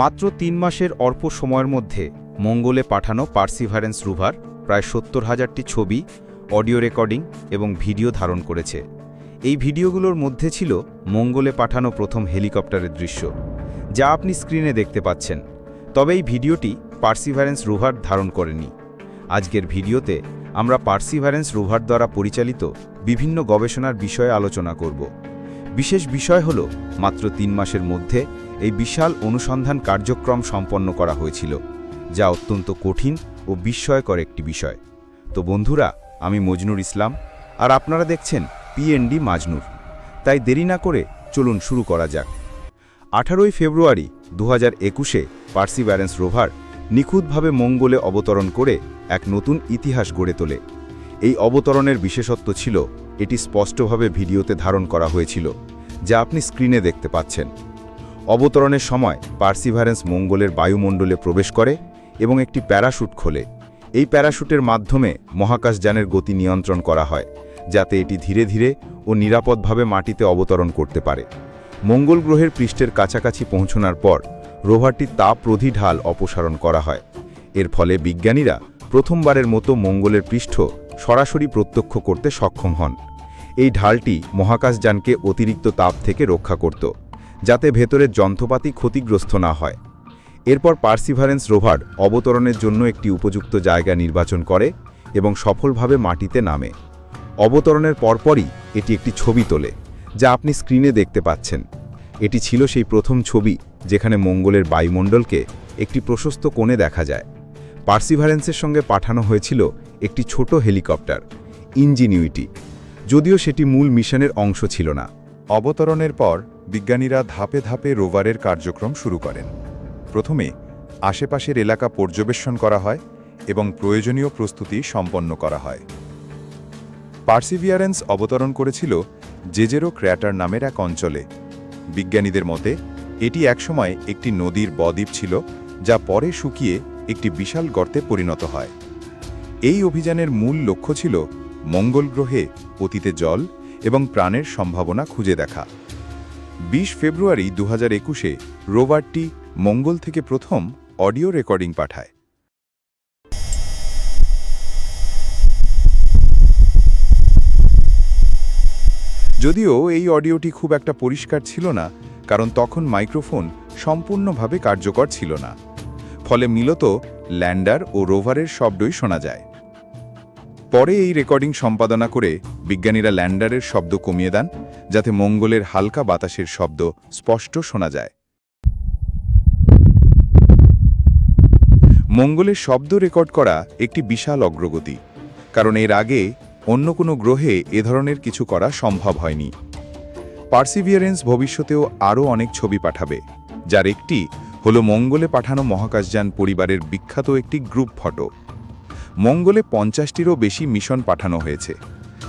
মাত্র তিন মাসের অল্প সময়ের মধ্যে মঙ্গলে পাঠানো পার্সিভারেন্স রুভার প্রায় সত্তর হাজারটি ছবি, অডিও রেকর্ডিং এবং ভিডিও ধারণ করেছে। এই ভিডিওগুলোর মধ্যে ছিল মঙ্গলে পাঠানো প্রথম হেলিকপ্টারের দৃশ্য, যা আপনি স্ক্রিনে দেখতে পাচ্ছেন। তবে এই ভিডিওটি পার্সিভারেন্স রুভার ধারণ করেনি। আজকের ভিডিওতে আমরা পার্সিভারেন্স রুভার দ্বারা পরিচালিত বিভিন্ন গবেষণার বিষয়ে আলোচনা করব। বিশেষ বিষয় হল, মাত্র তিন মাসের মধ্যে এই বিশাল অনুসন্ধান কার্যক্রম সম্পন্ন করা হয়েছিল, যা অত্যন্ত কঠিন ও বিস্ময়কর একটি বিষয়। তো বন্ধুরা, আমি মজনুর ইসলাম, আর আপনারা দেখছেন পিএনডি মাজনুর। তাই দেরি না করে চলুন শুরু করা যাক। আঠারোই ফেব্রুয়ারি দু হাজার একুশে পার্সিভ্যারেন্স রোভার নিখুঁতভাবে মঙ্গলে অবতরণ করে এক নতুন ইতিহাস গড়ে তোলে। এই অবতরণের বিশেষত্ব ছিল এটি স্পষ্টভাবে ভিডিওতে ধারণ করা হয়েছিল, যা আপনি স্ক্রিনে দেখতে পাচ্ছেন। অবতরণের সময় পার্সিভারেন্স মঙ্গলের বায়ুমণ্ডলে প্রবেশ করে এবং একটি প্যারাশুট খোলে। এই প্যারাশুটের মাধ্যমে মহাকাশযানের গতি নিয়ন্ত্রণ করা হয়, যাতে এটি ধীরে ধীরে ও নিরাপদভাবে মাটিতে অবতরণ করতে পারে। মঙ্গল গ্রহের পৃষ্ঠের কাছাকাছি পৌঁছানোর পর রোভারটি তাপ রোধী ঢাল অপসারণ করা হয়। এর ফলে বিজ্ঞানীরা প্রথমবারের মতো মঙ্গলের পৃষ্ঠ সরাসরি প্রত্যক্ষ করতে সক্ষম হন। এই ঢালটি মহাকাশযানকে অতিরিক্ত তাপ থেকে রক্ষা করত, যাতে ভেতরের যন্ত্রপাতি ক্ষতিগ্রস্ত না হয়। এরপর পার্সিভারেন্স রোভার অবতরণের জন্য একটি উপযুক্ত জায়গা নির্বাচন করে এবং সফলভাবে মাটিতে নামে। অবতরণের পরপরই এটি একটি ছবি তোলে, যা আপনি স্ক্রিনে দেখতে পাচ্ছেন। এটি ছিল সেই প্রথম ছবি যেখানে মঙ্গলের বায়ুমণ্ডলকে একটি প্রশস্ত কোণে দেখা যায়। পার্সিভারেন্সের সঙ্গে পাঠানো হয়েছিল একটি ছোট হেলিকপ্টার ইঞ্জিনিউইটি যদিও সেটি মূল মিশনের অংশ ছিল না। অবতরণের পর বিজ্ঞানীরা ধাপে ধাপে রোভারের কার্যক্রম শুরু করেন। প্রথমে আশেপাশের এলাকা পর্যবেক্ষণ করা হয় এবং প্রয়োজনীয় প্রস্তুতি সম্পন্ন করা হয়। পার্সিভিয়ারেন্স অবতরণ করেছিল জেজেরো ক্র্যাটার নামের এক অঞ্চলে। বিজ্ঞানীদের মতে, এটি একসময় একটি নদীর বদ্বীপ ছিল, যা পরে শুকিয়ে একটি বিশাল গর্তে পরিণত হয়। এই অভিযানের মূল লক্ষ্য ছিল মঙ্গল গ্রহে অতীতে জল এবং প্রাণের সম্ভাবনা খুঁজে দেখা। বিশ ফেব্রুয়ারি দু হাজার একুশে রোভারটি মঙ্গল থেকে প্রথম অডিও রেকর্ডিং পাঠায়। যদিও এই অডিওটি খুব একটা পরিষ্কার ছিল না, কারণ তখন মাইক্রোফোন সম্পূর্ণভাবে কার্যকর ছিল না। ফলে মূলত ল্যান্ডার ও রোভারের শব্দই শোনা যায়। পরে এই রেকর্ডিং সম্পাদনা করে বিজ্ঞানীরা ল্যান্ডারের শব্দ কমিয়ে দেন, যাতে মঙ্গলের হালকা বাতাসের শব্দ স্পষ্ট শোনা যায়। মঙ্গলের শব্দ রেকর্ড করা একটি বিশাল অগ্রগতি, কারণ এর আগে অন্য কোনো গ্রহে এ ধরনের কিছু করা সম্ভব হয়নি। পার্সিভিয়ারেন্স ভবিষ্যতেও আরও অনেক ছবি পাঠাবে, যার একটি হলো মঙ্গলে পাঠানো মহাকাশযান পরিবারের বিখ্যাত একটি গ্রুপ ফটো। মঙ্গলে পঞ্চাশটিরও বেশি মিশন পাঠানো হয়েছে,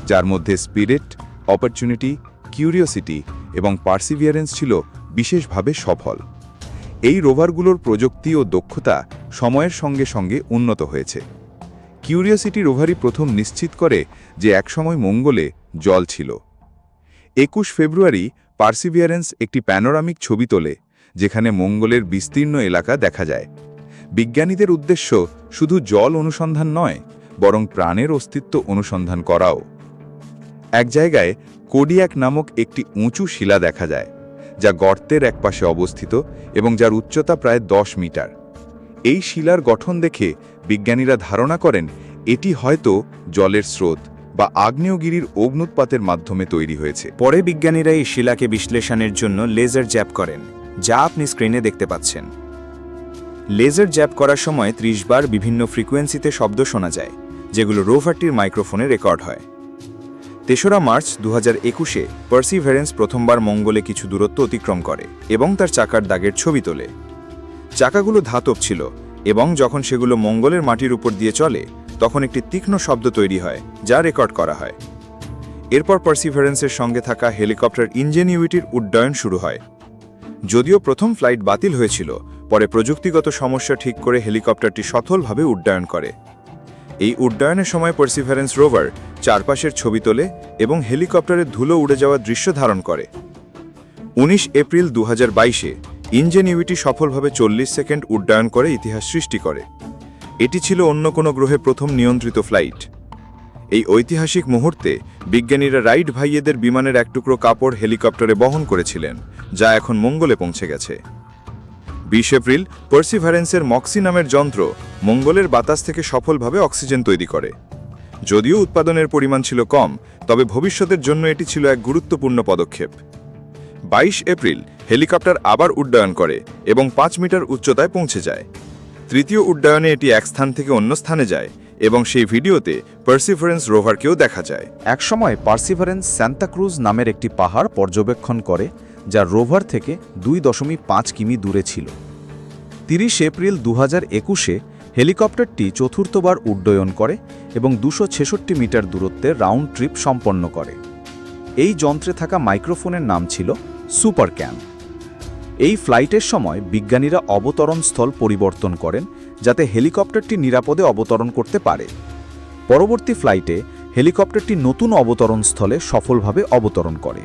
যার মধ্যে স্পিরিট, অপরচুনিটি, কিউরিওসিটি এবং পার্সিভিয়ারেন্স ছিল বিশেষভাবে সফল। এই রোভারগুলোর প্রযুক্তি ও দক্ষতা সময়ের সঙ্গে সঙ্গে উন্নত হয়েছে। কিউরিওসিটি রোভারই প্রথম নিশ্চিত করে যে একসময় মঙ্গলে জল ছিল। একুশ ফেব্রুয়ারি পার্সিভিয়ারেন্স একটি প্যানোরামিক ছবি তোলে যেখানে মঙ্গলের বিস্তীর্ণ এলাকা দেখা যায়। বিজ্ঞানীদের উদ্দেশ্য শুধু জল অনুসন্ধান নয়, বরং প্রাণের অস্তিত্ব অনুসন্ধান করাও। এক জায়গায় কোডিয়াক নামক একটি উঁচু শিলা দেখা যায়, যা গর্তের একপাশে অবস্থিত এবং যার উচ্চতা প্রায় দশ মিটার। এই শিলার গঠন দেখে বিজ্ঞানীরা ধারণা করেন, এটি হয়তো জলের স্রোত বা আগ্নেয়গিরির অগ্নুৎপাতের মাধ্যমে তৈরি হয়েছে। পরে বিজ্ঞানীরা এই শিলাকে বিশ্লেষণের জন্য লেজার জ্যাপ করেন। যা আপনি স্ক্রিনে দেখতে পাচ্ছেন। লেজার জ্যাপ করার সময় ত্রিশ বার বিভিন্ন ফ্রিকোয়েন্সিতে শব্দ শোনা যায়, যেগুলো রোভারটির মাইক্রোফোনে রেকর্ড হয়। তেসরা মার্চ দু হাজার একুশে পার্সিভেরেন্স প্রথমবার মঙ্গলে কিছু দূরত্ব অতিক্রম করে এবং তার চাকার দাগের ছবি তোলে। চাকাগুলো ধাতব ছিল এবং যখন সেগুলো মঙ্গলের মাটির উপর দিয়ে চলে, তখন একটি তীক্ষ্ণ শব্দ তৈরি হয়, যা রেকর্ড করা হয়। এরপর পার্সিভারেন্সের সঙ্গে থাকা হেলিকপ্টার ইঞ্জিনিউইটির উড্ডয়ন শুরু হয়। যদিও প্রথম ফ্লাইট বাতিল হয়েছিল, পরে প্রযুক্তিগত সমস্যা ঠিক করে হেলিকপ্টারটি সফলভাবে উড্ডয়ন করে। এই উড্ডয়নের সময় পার্সিভারেন্স রোভার চারপাশের ছবি তোলে এবং হেলিকপ্টারের ধুলো উড়ে যাওয়ার দৃশ্য ধারণ করে। উনিশ এপ্রিল দু হাজার বাইশে ইঞ্জেনিউইটি সফলভাবে চল্লিশ সেকেন্ড উড্ডয়ন করে ইতিহাস সৃষ্টি করে। এটি ছিল অন্য কোনো গ্রহে প্রথম নিয়ন্ত্রিত ফ্লাইট। এই ঐতিহাসিক মুহূর্তে বিজ্ঞানীরা রাইট ভাইয়েদের বিমানের এক টুকরো কাপড় হেলিকপ্টারে বহন করেছিলেন, যা এখন মঙ্গলে পৌঁছে গেছে। বিশ এপ্রিল, পার্সিভারেন্সের মক্সি নামের যন্ত্র মঙ্গলের বাতাস থেকে সফলভাবে অক্সিজেন তৈরি করে। যদিও উৎপাদনের পরিমাণ ছিল কম, তবে ভবিষ্যতের জন্য এটি ছিল এক গুরুত্বপূর্ণ পদক্ষেপ। বাইশ এপ্রিল, হেলিকপ্টার আবার উড্ডয়ন করে এবং পাঁচ মিটার উচ্চতায় পৌঁছে যায়। তৃতীয় উড্ডয়নে এটি এক স্থান থেকে অন্য স্থানে যায় এবং সেই ভিডিওতে পার্সিফারেন্স রোভারকেও দেখা যায়। একসময় পার্সিভারেন্স স্যান্তাক্রুজ নামের একটি পাহাড় পর্যবেক্ষণ করে, যা রোভার থেকে দুই দশমিক পাঁচ কিমি দূরে ছিল। তিরিশ এপ্রিল দু একুশে হেলিকপ্টারটি চতুর্থবার উড্ডয়ন করে এবং দুশো মিটার দূরত্বে রাউন্ড ট্রিপ সম্পন্ন করে। এই যন্ত্রে থাকা মাইক্রোফোনের নাম ছিল সুপার ক্যাম এই ফ্লাইটের সময় বিজ্ঞানীরা অবতরণ স্থল পরিবর্তন করেন যাতে হেলিকপ্টারটি নিরাপদে অবতরণ করতে পারে। পরবর্তী ফ্লাইটে হেলিকপ্টারটি নতুন অবতরণ স্থলে সফলভাবে অবতরণ করে।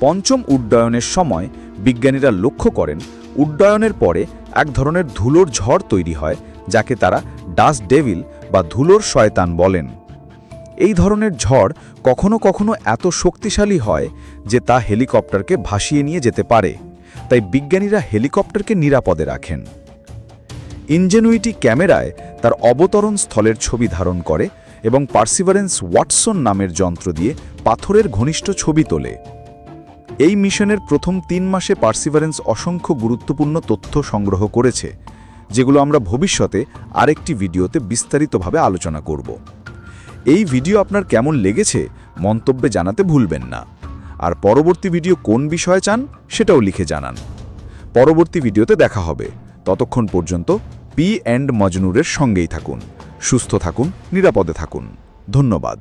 পঞ্চম উড্ডয়নের সময় বিজ্ঞানীরা লক্ষ্য করেন, উড্ডয়নের পরে এক ধরনের ধুলোর ঝড় তৈরি হয়, যাকে তারা ডাস্ট ডেভিল বা ধুলোর শয়তান বলেন। এই ধরনের ঝড় কখনো কখনো এত শক্তিশালী হয় যে তা হেলিকপ্টারকে ভাসিয়ে নিয়ে যেতে পারে। তাই বিজ্ঞানীরা হেলিকপ্টারকে নিরাপদে রাখেন। ইঞ্জেনুইটি ক্যামেরায় তার অবতরণ স্থলের ছবি ধারণ করে এবং পার্সিভারেন্স ওয়াটসন নামের যন্ত্র দিয়ে পাথরের ঘনিষ্ঠ ছবি তোলে। এই মিশনের প্রথম তিন মাসে পার্সিভারেন্স অসংখ্য গুরুত্বপূর্ণ তথ্য সংগ্রহ করেছে, যেগুলো আমরা ভবিষ্যতে আরেকটি ভিডিওতে বিস্তারিতভাবে আলোচনা করব। এই ভিডিও আপনার কেমন লেগেছে মন্তব্যে জানাতে ভুলবেন না। আর পরবর্তী ভিডিও কোন বিষয়ে চান সেটাও লিখে জানান। পরবর্তী ভিডিওতে দেখা হবে। ততক্ষণ পর্যন্ত পি অ্যান্ড মজনুরের সঙ্গেই থাকুন। সুস্থ থাকুন, নিরাপদে থাকুন। ধন্যবাদ।